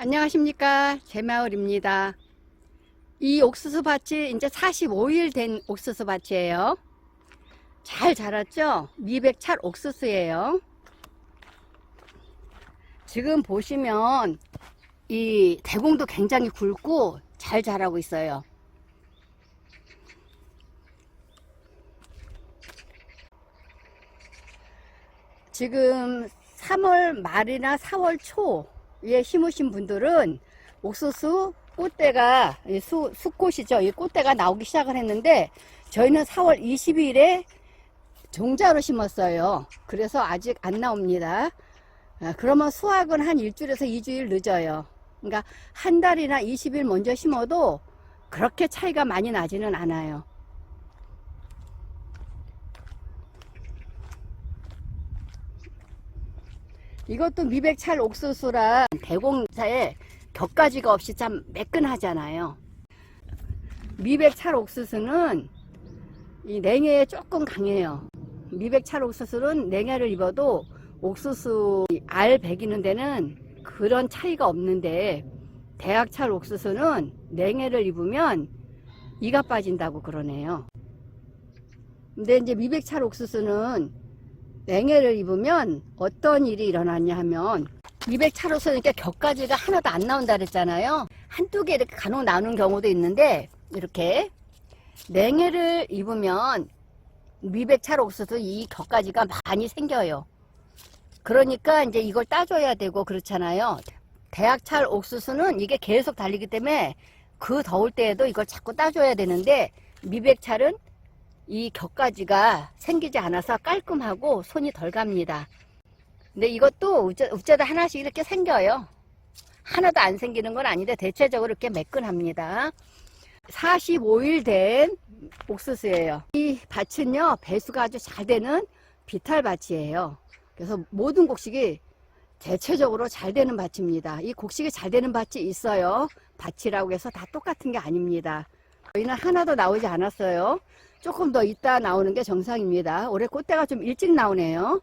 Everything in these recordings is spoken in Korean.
안녕하십니까. 제마을입니다. 이 옥수수 밭이 이제 45일 된 옥수수 밭이에요. 잘 자랐죠? 미백찰 옥수수예요. 지금 보시면 이 대공도 굉장히 굵고 잘 자라고 있어요. 지금 3월 말이나 4월 초 에 심으신 분들은 옥수수 꽃대가 이 수, 수꽃이죠. 이 꽃대가 나오기 시작을 했는데 저희는 4월 20일에 종자로 심었어요. 그래서 아직 안 나옵니다. 아, 그러면 수확은 한 일주일에서 2주일 늦어요. 그러니까 한 달이나 20일 먼저 심어도 그렇게 차이가 많이 나지는 않아요. 이것도 미백찰 옥수수라 대공사에 격가지가 없이 참 매끈하잖아요. 미백찰 옥수수는 이 냉해에 조금 강해요. 미백찰 옥수수는 냉해를 입어도 옥수수 알 배기는 데는 그런 차이가 없는데 대학찰 옥수수는 냉해를 입으면 이가 빠진다고 그러네요. 근데 이제 미백찰 옥수수는 냉해를 입으면 어떤 일이 일어나냐 하면 200차로서 이렇게 격가지가 하나도 안 나온다 그랬잖아요. 한두 개 이렇게 간혹 나오는 경우도 있는데 이렇게 냉해를 입으면 미백차로 옥수수 이 격가지가 많이 생겨요. 그러니까 이제 이걸 따줘야 되고 그렇잖아요. 대학찰 옥수수는 이게 계속 달리기 때문에 그 더울 때에도 이걸 자꾸 따줘야 되는데 미백찰은 이 격가지가 생기지 않아서 깔끔하고 손이 덜 갑니다. 근데 이것도 우째, 우째 다 하나씩 이렇게 생겨요. 하나도 안 생기는 건 아닌데 대체적으로 이렇게 매끈합니다. 45일 된 옥수수예요. 이 밭은요 배수가 아주 잘 되는 비탈 밭이에요. 그래서 모든 곡식이 대체적으로 잘 되는 밭입니다. 이 곡식이 잘 되는 밭이 있어요. 밭이라고 해서 다 똑같은 게 아닙니다. 저희는 하나도 나오지 않았어요. 조금 더 있다 나오는 게 정상입니다. 올해 꽃대가 좀 일찍 나오네요.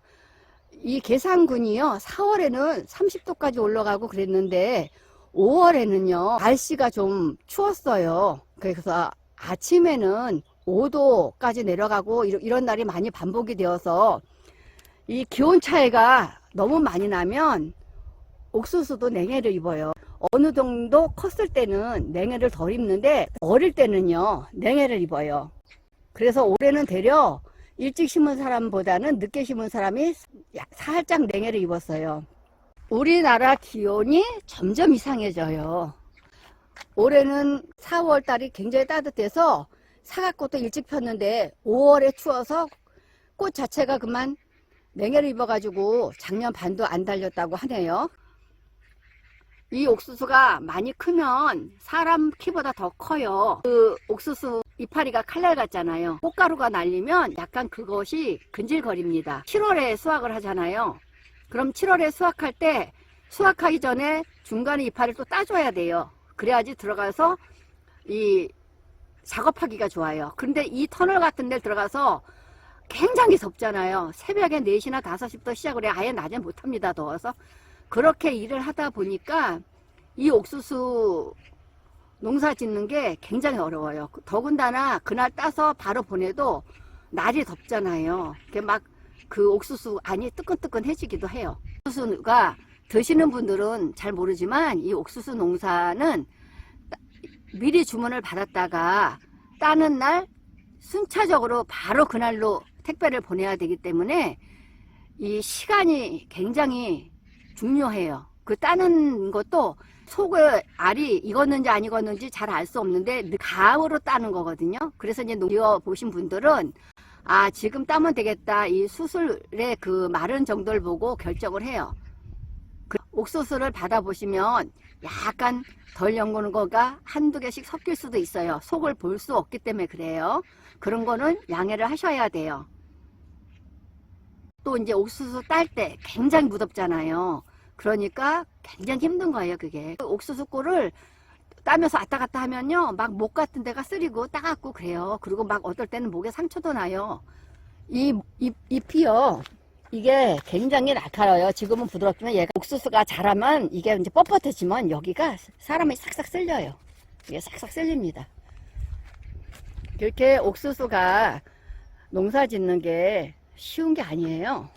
이 계산군이요. 4월에는 30도까지 올라가고 그랬는데 5월에는요. 날씨가 좀 추웠어요. 그래서 아침에는 5도까지 내려가고 이런, 날이 많이 반복이 되어서 이 기온 차이가 너무 많이 나면 옥수수도 냉해를 입어요. 어느 정도 컸을 때는 냉해를 덜 입는데 어릴 때는요 냉해를 입어요. 그래서 올해는 되려 일찍 심은 사람보다는 늦게 심은 사람이 살짝 냉해를 입었어요. 우리나라 기온이 점점 이상해져요. 올해는 4월 달이 굉장히 따뜻해서 사과꽃도 일찍 폈는데 5월에 추워서 꽃 자체가 그만 냉해를 입어가지고 작년 반도 안 달렸다고 하네요. 이 옥수수가 많이 크면 사람 키보다 더 커요. 그 옥수수 이파리가 칼날 같잖아요. 꽃가루가 날리면 약간 그것이 근질거립니다. 7월에 수확을 하잖아요. 그럼 7월에 수확할 때 수확하기 전에 중간에 이파리를 또 따줘야 돼요. 그래야지 들어가서 이 작업하기가 좋아요. 근데 이 터널 같은 데 들어가서 굉장히 덥잖아요. 새벽에 4시나 5시부터 시작을 해 아예 낮에 못합니다. 더워서. 그렇게 일을 하다 보니까 이 옥수수 농사 짓는 게 굉장히 어려워요. 더군다나 그날 따서 바로 보내도 날이 덥잖아요. 막 그 옥수수 안이 뜨끈뜨끈해지기도 해요. 옥수수가 드시는 분들은 잘 모르지만 이 옥수수 농사는 미리 주문을 받았다가 따는 날 순차적으로 바로 그날로 택배를 보내야 되기 때문에 이 시간이 굉장히 중요해요. 그 따는 것도 속에 알이 익었는지 안 익었는지 잘 알 수 없는데 감으로 따는 거거든요. 그래서 이제 농지어 보신 분들은 아 지금 따면 되겠다 이 수술의 그 마른 정도를 보고 결정을 해요. 그 옥수수를 받아보시면 약간 덜 연구는 거가 한두 개씩 섞일 수도 있어요. 속을 볼 수 없기 때문에 그래요. 그런 거는 양해를 하셔야 돼요. 또 이제 옥수수 딸 때 굉장히 무덥잖아요. 그러니까 굉장히 힘든 거예요, 그게. 옥수수 꿀을 따면서 왔다 갔다 하면요, 막 목 같은 데가 쓰리고 따갑고 그래요. 그리고 막 어떨 때는 목에 상처도 나요. 이 잎, 잎이요, 이게 굉장히 날카로워요. 지금은 부드럽지만 얘가 옥수수가 자라면 이게 이제 뻣뻣해지면 여기가 사람이 싹싹 쓸려요. 이게 싹싹 쓸립니다. 이렇게 옥수수가 농사 짓는 게 쉬운 게 아니에요.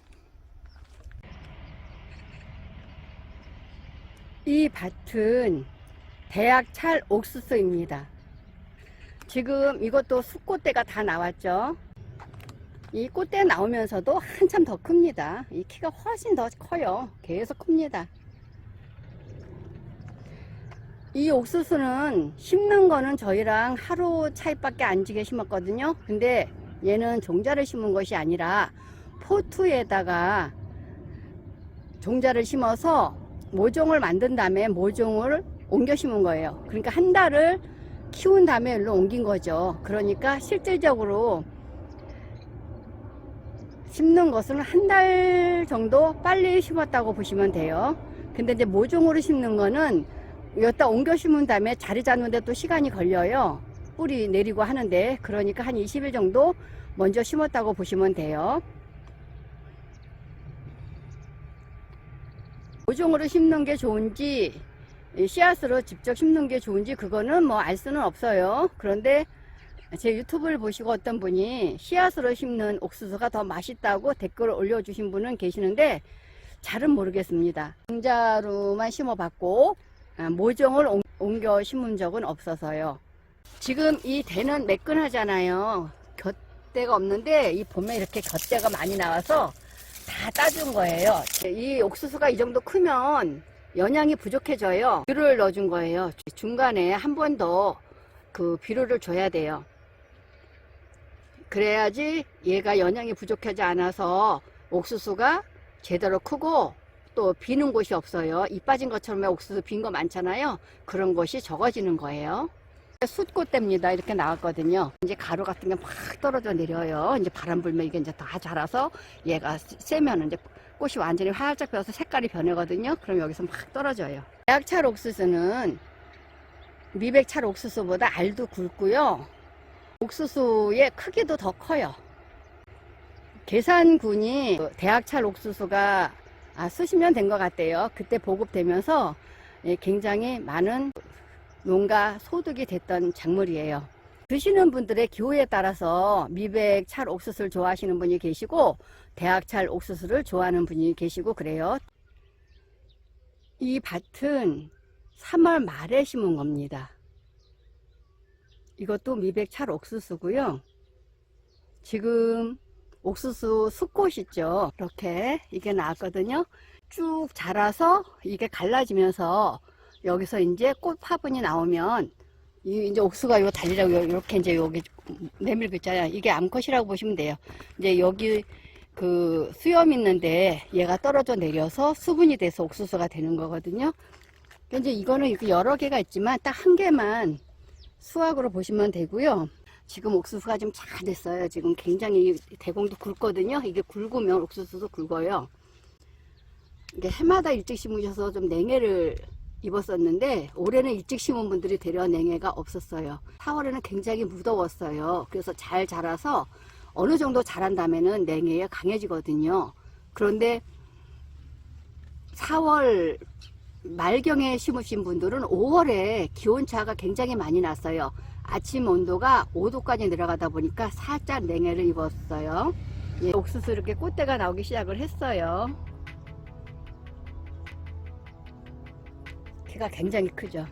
이 밭은 대학 찰 옥수수입니다. 지금 이것도 수꽃대가 다 나왔죠. 이 꽃대 나오면서도 한참 더 큽니다. 이 키가 훨씬 더 커요. 계속 큽니다. 이 옥수수는 심는 거는 저희랑 하루 차이밖에 안 지게 심었거든요. 근데 얘는 종자를 심은 것이 아니라 포트에다가 종자를 심어서 모종을 만든 다음에 모종을 옮겨 심은 거예요. 그러니까 한 달을 키운 다음에 일로 옮긴 거죠. 그러니까 실질적으로 심는 것은 한 달 정도 빨리 심었다고 보시면 돼요. 근데 이제 모종으로 심는 거는 여기다 옮겨 심은 다음에 자리 잡는데 또 시간이 걸려요. 뿌리 내리고 하는데 그러니까 한 20일 정도 먼저 심었다고 보시면 돼요. 모종으로 심는 게 좋은지 이 씨앗으로 직접 심는 게 좋은지 그거는 뭐 알 수는 없어요. 그런데 제 유튜브를 보시고 어떤 분이 씨앗으로 심는 옥수수가 더 맛있다고 댓글을 올려주신 분은 계시는데 잘은 모르겠습니다. 종자로만 심어봤고 아, 모종을 옮- 옮겨 심은 적은 없어서요. 지금 이 대는 매끈하잖아요. 곁대가 없는데 이 봄에 이렇게 곁대가 많이 나와서 다 따준 거예요. 이 옥수수가 이 정도 크면 영양이 부족해져요. 비료를 넣어준 거예요. 중간에 한 번 더 그 비료를 줘야 돼요. 그래야지 얘가 영양이 부족하지 않아서 옥수수가 제대로 크고 또 비는 곳이 없어요. 이 빠진 것처럼 옥수수 빈 거 많잖아요. 그런 것이 적어지는 거예요. 숯꽃대입니다. 이렇게 나왔거든요. 이제 가루 같은 게 막 떨어져 내려요. 이제 바람 불면 이게 이제 다 자라서 얘가 세면 이제 꽃이 완전히 활짝 펴서 색깔이 변하거든요. 그럼 여기서 막 떨어져요. 대학찰 옥수수는 미백찰 옥수수보다 알도 굵고요. 옥수수의 크기도 더 커요. 계산군이 대학찰 옥수수가 아, 수십 년 된 것 같대요. 그때 보급되면서 예, 굉장히 많은 농가 소득이 됐던 작물이에요. 드시는 분들의 기호에 따라서 미백 찰 옥수수를 좋아하시는 분이 계시고 대학 찰 옥수수를 좋아하는 분이 계시고 그래요. 이 밭은 3월 말에 심은 겁니다. 이것도 미백 찰 옥수수고요. 지금 옥수수 숲꽃 있죠. 이렇게 이게 나왔거든요. 쭉 자라서 이게 갈라지면서 여기서 이제 꽃 화분이 나오면 이 이제 옥수가 요 달리라고 요- 이렇게 이제 여기 내밀고 있잖아요. 이게 암컷이라고 보시면 돼요. 이제 여기 그 수염 있는데 얘가 떨어져 내려서 수분이 돼서 옥수수가 되는 거거든요. 이제 이거는 이렇게 여러 개가 있지만 딱 한 개만 수확으로 보시면 되고요. 지금 옥수수가 좀 잘 됐어요. 지금 굉장히 대공도 굵거든요. 이게 굵으면 옥수수도 굵어요. 이게 해마다 일찍 심으셔서 좀 냉해를 입었었는데 올해는 일찍 심은 분들이 되려 냉해가 없었어요. 4월에는 굉장히 무더웠어요. 그래서 잘 자라서 어느 정도 자란 다음에는 냉해에 강해지거든요. 그런데 4월 말경에 심으신 분들은 5월에 기온차가 굉장히 많이 났어요. 아침 온도가 5도까지 내려가다 보니까 살짝 냉해를 입었어요. 예, 옥수수 이렇게 꽃대가 나오기 시작을 했어요. 키가 굉장히 크죠.